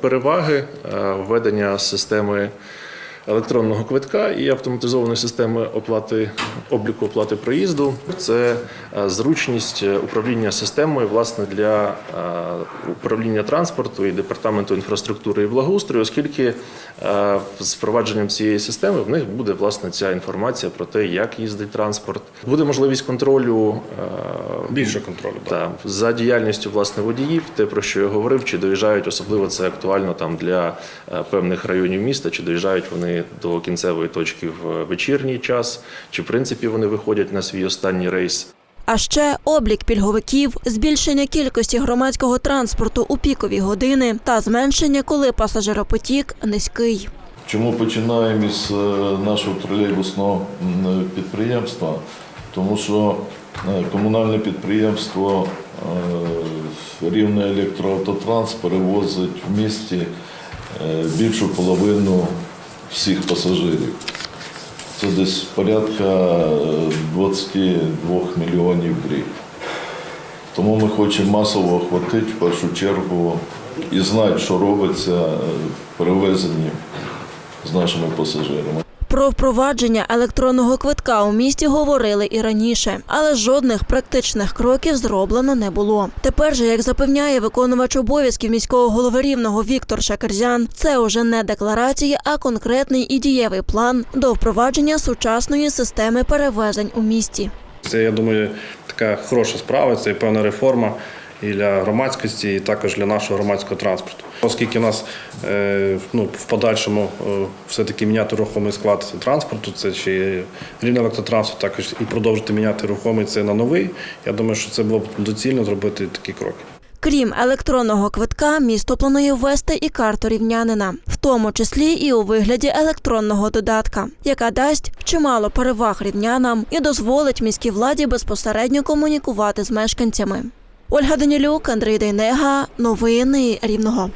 Переваги е, введення системи електронного квитка і автоматизованої системи оплати обліку оплати проїзду це е, зручність е, управління системою власне для е, управління транспорту і департаменту інфраструктури і благоустрою, оскільки з впровадженням цієї системи в них буде власне ця інформація про те, як їздить транспорт. Буде можливість контролю Більше контролю. та за діяльністю власне водіїв, те про що я говорив, чи доїжджають, особливо це актуально там для певних районів міста, чи доїжджають вони до кінцевої точки в вечірній час, чи в принципі вони виходять на свій останній рейс. А ще облік пільговиків, збільшення кількості громадського транспорту у пікові години та зменшення, коли пасажиропотік низький. Чому починаємо із е, нашого тролейбусного підприємства? Тому що е, комунальне підприємство е, Рівне електроавтотранс перевозить в місті більшу половину всіх пасажирів. Це десь порядка е, 22 мільйонів в рік. Тому ми хочемо масово охватити в першу чергу і знати, що робиться перевезені в перевезенні з нашими пасажирами. Про впровадження електронного квитка у місті говорили і раніше, але жодних практичних кроків зроблено не було. Тепер же, як запевняє виконувач обов'язків міського голови рівного Віктор Шакерзян, це уже не декларації, а конкретний і дієвий план до впровадження сучасної системи перевезень у місті. Це, я думаю, така хороша справа, це певна реформа і для громадськості, і також для нашого громадського транспорту. Оскільки нас е, ну, в подальшому е, все-таки міняти рухомий склад транспорту, це чи рівний електротранспорт, також і продовжити міняти рухомий це на новий. Я думаю, що це було б доцільно зробити такі кроки. Крім електронного квитка, місто планує ввести і карту рівнянина, в тому числі і у вигляді електронного додатка, яка дасть чимало переваг рівнянам і дозволить міській владі безпосередньо комунікувати з мешканцями. Ольга Данілюк, Андрій Дейнега, новини Рівного.